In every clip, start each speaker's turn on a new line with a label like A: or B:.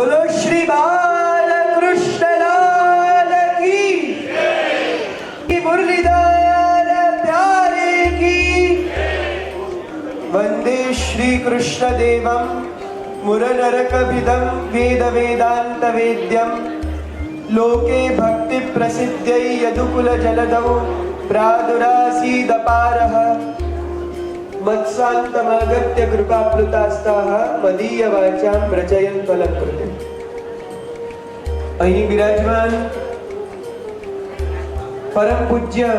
A: બોલો શ્રી બાલકૃષ્ણ લાલ કી મુરલીધર પ્યારે કી વંદે શ્રી કૃષ્ણ દેવમ મુરનરકભિદમ વેદ વેદાંત વેદ્યમ લોકે ભક્તિ પ્રસિદ્ધૈ યદુકુલ જલદૌ પ્રાદુરાસીદપારઃ मत्सान्तमागत्य કૃપાપ્લુતાસ્તાહ મદીય વાચામ રચયન ફલકૃતે અહીં બિરાજમાન પરમ પૂજ્ય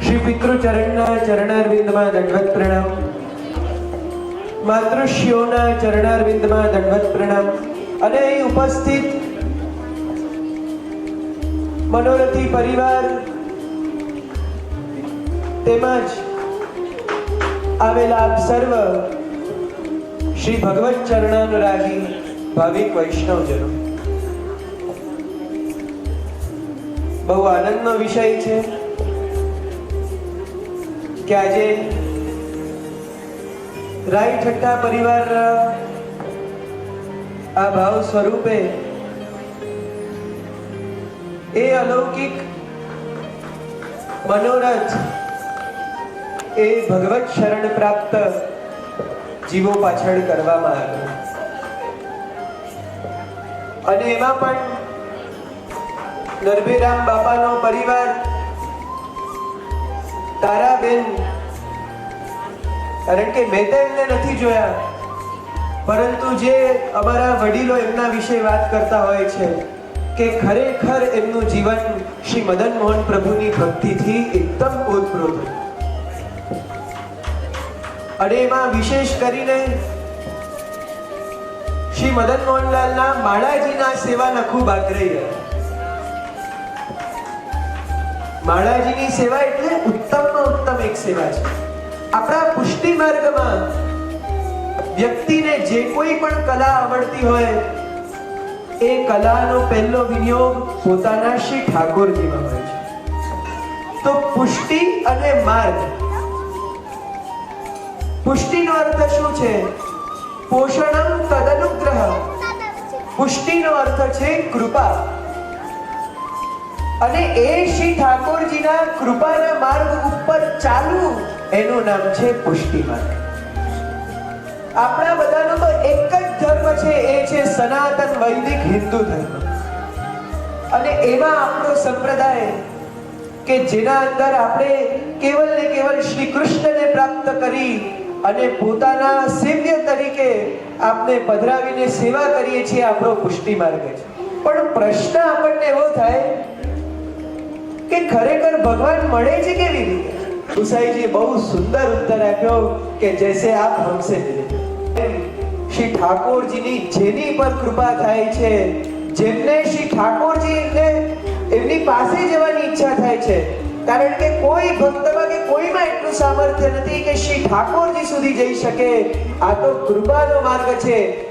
A: શ્રી પિતૃચરણના ચરણારવિંદમાં દંડવત પ્રણામ માતૃશ્રીઓના ચરણારવિંદમાં દંડવત પ્રણામ અને અહીં ઉપસ્થિત મનોરથી પરિવાર તેમજ આવેલા આપ સર્વ શ્રી ભગવત ચરણાનુરાગી ભાવિક વૈષ્ણવજનો. બહુ આનંદનો વિષય છે કે આજે રાય ઠટ્ટા પરિવાર આ ભાવ સ્વરૂપે એ અલૌકિક મનોરથ એ ભગવત શરણ પ્રાપ્ત જીવો પાછળ કરવામાં આવ્યો. અને એમાં પણ નરભીરામ બાપાનો પરિવાર, તારાબેન, કારણ કે મેં તો એમને નથી જોયા, પરંતુ જે અમારા વડીલો એમના વિશે વાત કરતા હોય છે કે ખરેખર એમનું જીવન શ્રી મદન મોહન પ્રભુની ભક્તિથી એકદમ ઓતપ્રોત હતું. અને એમાં વિશેષ કરીને શ્રી મદન મોહનલાલના માળાજીના સેવાના ખૂબ આગ્રહી હતા માળાજીની સેવા એટલે ઉત્તમમાં ઉત્તમ એક સેવા છે. આપણા પુષ્ટિ માર્ગમાં વ્યક્તિને જે કોઈ પણ કલા આવડતી હોય, એ કલાનો પહેલો વિનિયોગ પોતાના શ્રી ઠાકોરજીમાં હોય છે. તો પુષ્ટિ અને માર્ગ પુષ્ટિનો અર્થ શું છે? પોષણમ તદનુગ્રહ. પુષ્ટિનો અર્થ છે કૃપા. અને એ શ્રી ઠાકોરજીના કૃપાના માર્ગ ઉપર ચાલવું, એનું નામ છે પુષ્ટિ માર્ગ. આપણા બધાનો તો એક જ ધર્મ છે, એ છે સનાતન વૈદિક હિન્દુ ધર્મ. અને એમાં આપણો સંપ્રદાય કે જેના અંદર આપણે કેવલ ને કેવલ શ્રી કૃષ્ણને પ્રાપ્ત કરી અને પોતાના સેવ્ય તરીકે આપણે પધરાવીને સેવા કરીએ છીએ આપણો પુષ્ટિ માર્ગ છે. પણ પ્રશ્ન આપણને એવો થાય કે ખરેખર ભગવાન મળે છે કેવી રીતે? ગુસાઈજી બહુ સુંદર ઉત્તર આપ્યો કે જૈસે આપ હમસે મિલે. શ્રી ઠાકોરજીની જેની પર કૃપા થાય છે, જેમને શ્રી ઠાકોરજીને એમની પાસે જવાની ઈચ્છા થાય છે, કારણ કે કોઈ ભક્તમાં કે કોઈમાં એટલું સામર્થ્ય નથી કે શ્રી ઠાકોરજી સુધી જઈ શકે. આ તો કૃપાનો માર્ગ છે.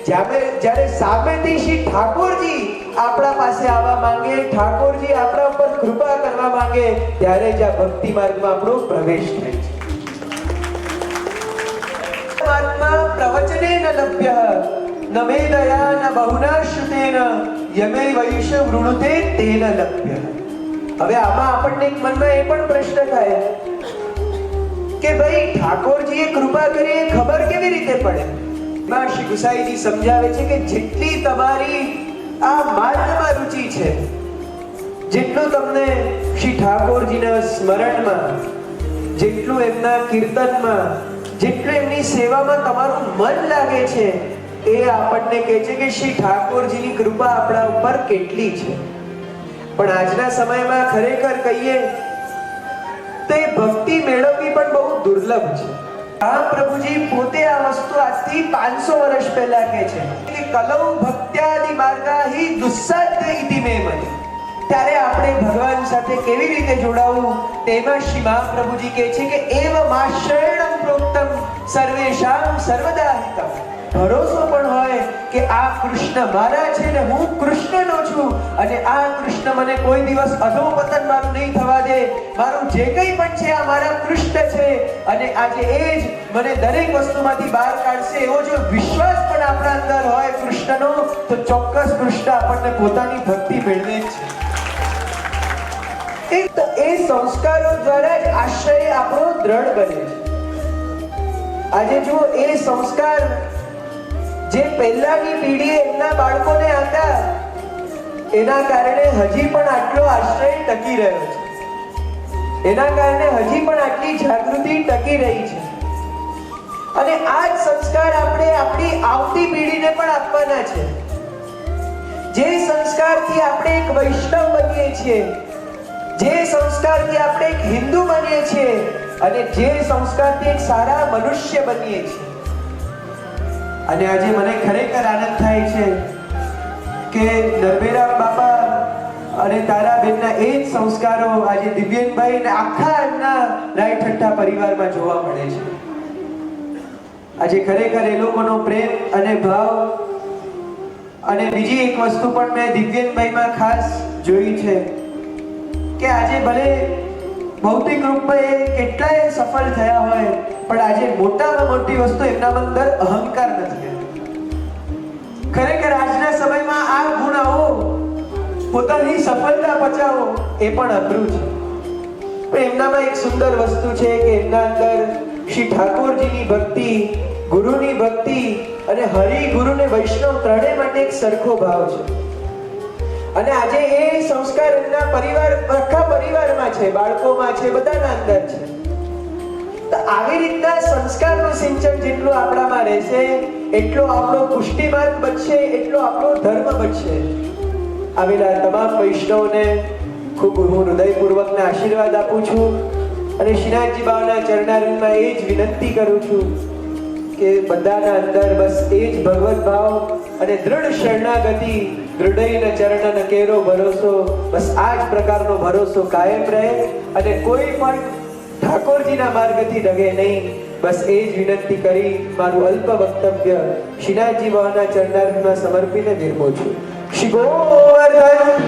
A: જ્યારે સામેથી શ્રી ઠાકોરજી આપણા પાસે આવવા માંગે, ઠાકોરજી આપણા ઉપર કૃપા કરવા માંગે, ત્યારે જ આ ભક્તિ માર્ગમાં આપણો પ્રવેશ થાય છે. ન લભ્ય. હવે આમાં આપણને એક મનમાં એ પણ પ્રશ્ન થાય કે ભાઈ ઠાકોરજીએ કૃપા કરી ખબર કેવી રીતે પડે? માં શ્રી ગુસાઈજી સમજાવે છે કે જેટલી તમારી આ માર્ગમાં રુચિ છે, જેટલું તમને શ્રી ઠાકોરજીના સ્મરણમાં, જેટલું એમના કીર્તનમાં, જેટલું એમની સેવામાં તમારું મન લાગે છે, એ આપણને કહે છે કે શ્રી ઠાકોરજીની કૃપા આપણા ઉપર કેટલી છે. પણ આજના સમયમાં ખરેખર કહીએ, તે એ મેળવવી પણ બહુ દુર્લભ છે. આ પ્રભુજી, પોતે આ વસ્તુ આજથી 500 વર્ષ પહેલા કહે છે કે કલૌ ભક્ત્યાદિ માર્ગા હિ દુસ્સાધ્ય ઇતિ મે મતિ ત્યારે આપણે ભગવાન સાથે કેવી રીતે જોડાવું તેમાં શ્રી મહાપ્રભુજી કહે છે કે એવ માશ્રયણમ પ્રોક્તમ સર્વેશામ સર્વદા ભરોસો પણ હોય કે આ કૃષ્ણ મારા છે ને હું કૃષ્ણનો છું અને આ કૃષ્ણ મને કોઈ દિવસ અધોપતન મારું નહીં થવા દે. મારું જે કંઈ પણ છે આ મારા કૃષ્ણ છે અને આજે એ જ મને દરેક વસ્તુમાંથી બહાર કાઢશે એવો જો વિશ્વાસ પણ આપણા અંદર હોય કૃષ્ણનો. તો ચોક્કસ કૃષ્ણ આપણને પોતાની ભક્તિ મેળવે છે. એ સંસ્કારો દ્વારા જ આશ્રય આપણો દ્રઢ બને છે. આજે જુઓ એ સંસ્કાર જે પહેલાની પેઢીએ એમના બાળકોને હતા એના કારણે હજી પણ આટલો આશ્રય ટકી રહ્યો છે. એના કારણે હજી પણ આટલી જાગૃતિ ટકી રહી છે. અને આ જ સંસ્કાર આપણે આપણી આવતી પેઢીને પણ આપવાના છે. જે સંસ્કારથી આપણે એક વૈષ્ણવ બનીએ છીએ, જે સંસ્કારથી આપણે એક હિન્દુ બનીએ છીએ અને જે સંસ્કારથી એક સારા મનુષ્ય બનીએ છીએ. અને આજે મને ખરેખર આનંદ થાય છે કે નરભેરા બાપા અને તારાબેનના એ જ સંસ્કારો આજે દિવ્યેનભાઈ અને આખા એમના રાય પરિવારમાં જોવા મળે છે. આજે ખરેખર એ લોકોનો પ્રેમ અને ભાવ અને બીજી એક વસ્તુ પણ મેં દિવ્યેનભાઈમાં ખાસ જોઈ છે કે આજે ભલે ભૌતિક રૂપે એ કેટલાય સફળ થયા હોય, પણ આજે મોટામાં મોટી વસ્તુ એમના અંદર અહંકાર નથી. ખરેખર આજના સમયમાં આ ગુણાઓ પોતાની સફળતા બચાવો એ પણ અઘરું છે. પણ એમનામાં એક સુંદર વસ્તુ છે કે એમના અંદર શ્રી ઠાકોરજીની ભક્તિ, ગુરુની ભક્તિ અને હરિ ગુરુ ને વૈષ્ણવ ત્રણેય માટે એક સરખો ભાવ છે. અને આજે એ સંસ્કાર એમના પરિવાર, આખા પરિવારમાં છે, બાળકોમાં છે, બધાના અંદર છે. તો આવી રીતના સંસ્કારનું સિંચન જેટલું આપણામાં રહેશે, એટલો આપણો પુષ્ટિ માર્ગ બચશે એટલો આપણો ધર્મ બચશે આવેલા તમામ વૈષ્ણવને ખૂબ હું હૃદયપૂર્વકના આશીર્વાદ આપું છું અને શ્રીનાથજી બાબાના ચરણારવિંદમાં એ જ વિનંતી કરું છું કે બધાના અંદર બસ એ જ ભગવત ભાવ અને દૃઢ શરણાગતિ હૃદયના ચરણ કેરો ભરોસો, બસ આ જ પ્રકારનો ભરોસો કાયમ રહે અને કોઈ પણ ઠાકોરજીના માર્ગથી ડગે નહીં. બસ એ જ વિનંતી કરી મારું અલ્પ વક્તવ્ય શ્રીનાથજી બાબાના ચરણારવિંદમાં સમર્પીને વિરમો છું. શ્રી ગોવર્ધન!